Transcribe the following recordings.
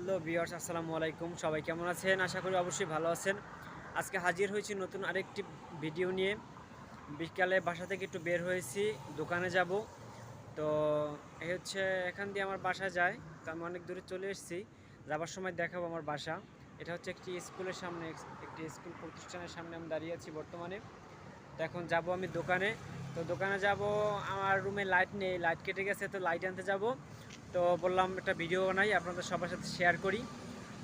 Hello বিয়ার্স আসসালামু আলাইকুম। সবাই কেমন আছেন? আশা করি অবশ্যই ভালো আছেন। আজকে হাজির হয়েছি নতুন আরেকটি ভিডিও নিয়ে। বিকালে বাসা থেকে একটু বের হয়েছি, দোকানে যাব। তো এই হচ্ছে এখান দিয়ে আমার বাসা যায়। তো আমি অনেক দূরে চলে এসেছি। যাবার সময় দেখাবো আমার বাসা। এটা হচ্ছে একটি স্কুলের সামনে, একটি স্কুল প্রতিষ্ঠানের সামনে আমি দাঁড়িয়ে আছি বর্তমানে। তো এখন যাব আমি দোকানে। তো দোকানে যাব, আমার রুমে লাইট নেই। লাইট কেটে গেছে, তো লাইট আনতে যাব। তো বললাম, একটা ভিডিও বানাই, আপনাদের সবার সাথে শেয়ার করি।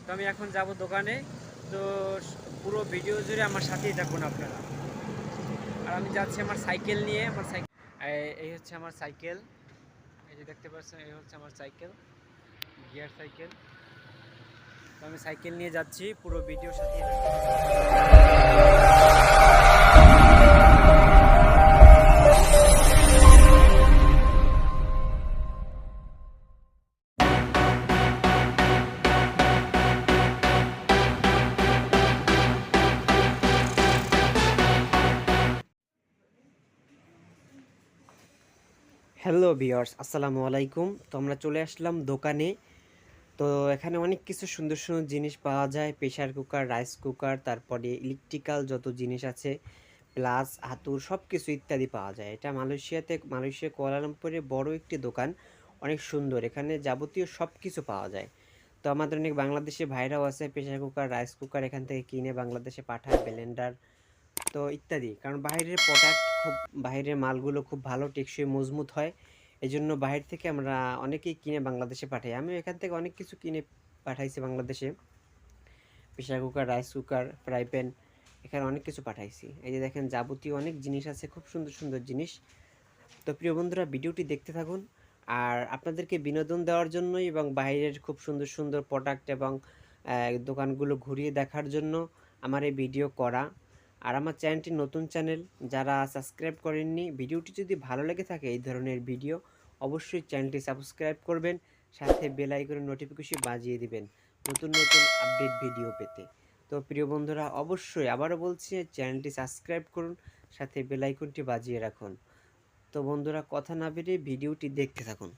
তো আমি এখন যাব দোকানে। তো পুরো ভিডিও জুড়ে আমার সাথেই থাকুন আপনারা। আর আমি যাচ্ছি আমার সাইকেল নিয়ে, আমার সাইকেল এই হচ্ছে আমার সাইকেল। এই যে দেখতে পাচ্ছেন, এই হচ্ছে আমার সাইকেল, গিয়ার সাইকেল। তো আমি সাইকেল নিয়ে যাচ্ছি, পুরো ভিডিওর সাথেই হ্যালো বিয়ার্স আসসালামু আলাইকুম। তো আমরা চলে আসলাম দোকানে। তো এখানে অনেক কিছু সুন্দর সুন্দর জিনিস পাওয়া যায়। প্রেশার কুকার, রাইস কুকার, তারপরে ইলেকট্রিক্যাল যত জিনিস আছে, প্লাস হাতুর সব কিছু ইত্যাদি পাওয়া যায়। এটা মালয়েশিয়াতে, মালয়েশিয়া কোয়ালালামপুরে বড় একটি দোকান, অনেক সুন্দর। এখানে যাবতীয় সব কিছু পাওয়া যায়। তো আমাদের অনেক বাংলাদেশি ভাইরাও আছে প্রেশার কুকার, রাইস কুকার এখান থেকে কিনে বাংলাদেশে পাঠায়, ব্লেন্ডার তো ইত্যাদি। কারণ বাইরের প্রোডাক্ট খুব বাইরের মালগুলো খুব ভালো, টেকসই, মজবুত হয়। এই জন্য বাইরে থেকে আমরা অনেকেই কিনে বাংলাদেশে পাঠাই। আমি এখান থেকে অনেক কিছু কিনে পাঠাইছি বাংলাদেশে। Pressure cooker, rice cooker, fry pan, এখানে অনেক কিছু পাঠাইছি। এই যে দেখেন, যাবতীয় অনেক জিনিস আছে, খুব সুন্দর সুন্দর জিনিস। তো প্রিয় বন্ধুরা, ভিডিওটি দেখতে থাকুন। আর আপনাদেরকে বিনোদন দেওয়ার জন্যই এবং বাইরের খুব সুন্দর সুন্দর প্রোডাক্ট এবং দোকানগুলো ঘুরিয়ে দেখার জন্য আমার এই ভিডিও করা। আর আমার চ্যানেলটি নতুন চ্যানেল যারা সাবস্ক্রাইব করেননি, ভিডিওটি যদি ভালো লেগে থাকে এই ধরনের ভিডিও, অবশ্যই চ্যানেলটি সাবস্ক্রাইব করবেন, সাথে বেল আইকনের নোটিফিকেশন বাজিয়ে দিবেন নতুন নতুন আপডেট ভিডিও পেতে। তো প্রিয় বন্ধুরা, অবশ্যই আবারও বলছি, চ্যানেলটি সাবস্ক্রাইব করুন, সাথে বেল আইকনটি বাজিয়ে রাখুন। তো বন্ধুরা, কথা না বেরিয়ে ভিডিওটি দেখতে থাকুন।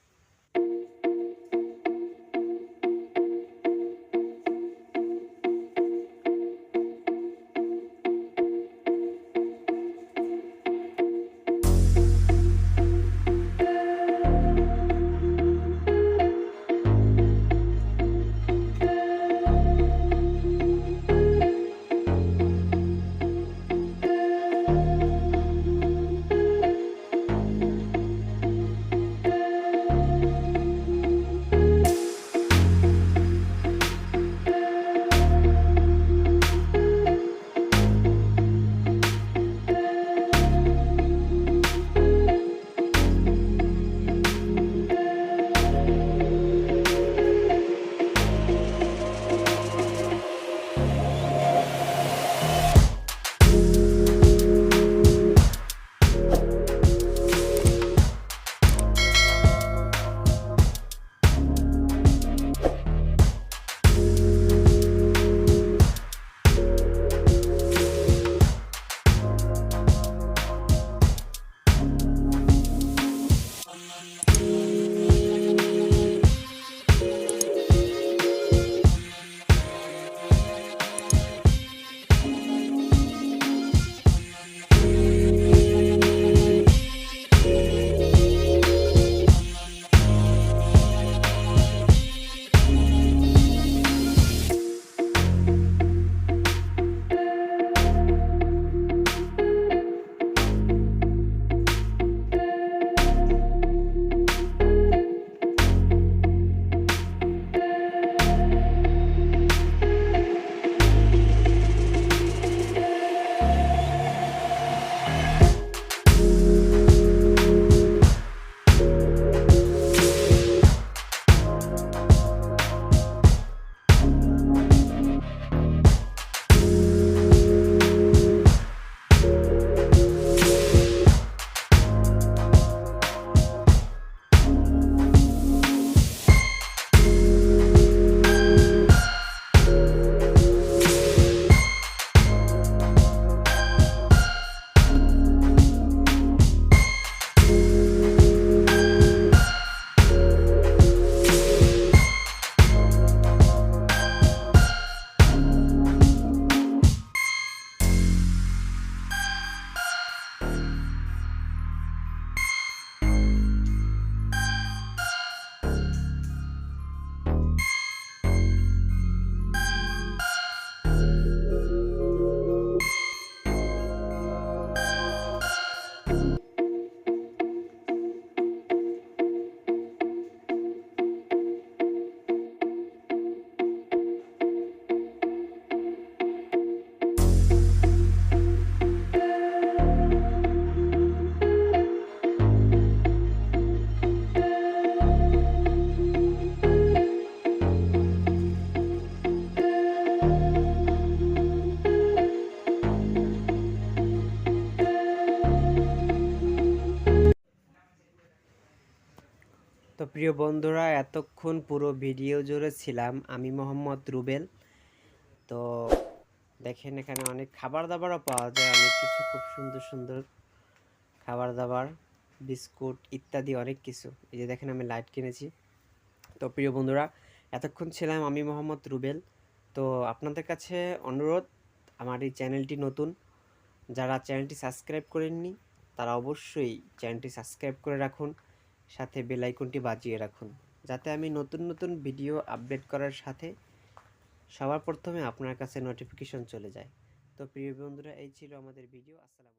প্রিয় বন্ধুরা, এতক্ষণ পুরো ভিডিও জুড়ে ছিলাম আমি মোহাম্মদ রুবেল। তো দেখেন এখানে অনেক খাবার দাবারও পাওয়া যায়, অনেক কিছু, খুব সুন্দর সুন্দর খাবার দাবার বিস্কুট ইত্যাদি অনেক কিছু। এই যে দেখেন আমি লাইট কিনেছি। তো প্রিয় বন্ধুরা, এতক্ষণ ছিলাম আমি মোহাম্মদ রুবেল। তো আপনাদের কাছে অনুরোধ, আমার এই চ্যানেলটি নতুন, যারা চ্যানেলটি সাবস্ক্রাইব করেননি, তারা অবশ্যই চ্যানেলটি সাবস্ক্রাইব করে রাখুন। সাথে বেলাইকনটি বাজিয়ে রাখুন, যাতে আমি নতুন নতুন ভিডিও আপডেট করার সাথে সবার প্রথমে আপনার কাছে নোটিফিকেশন চলে যায়। তো প্রিয় বন্ধুরা, এই ছিল আমাদের ভিডিও আসসালামু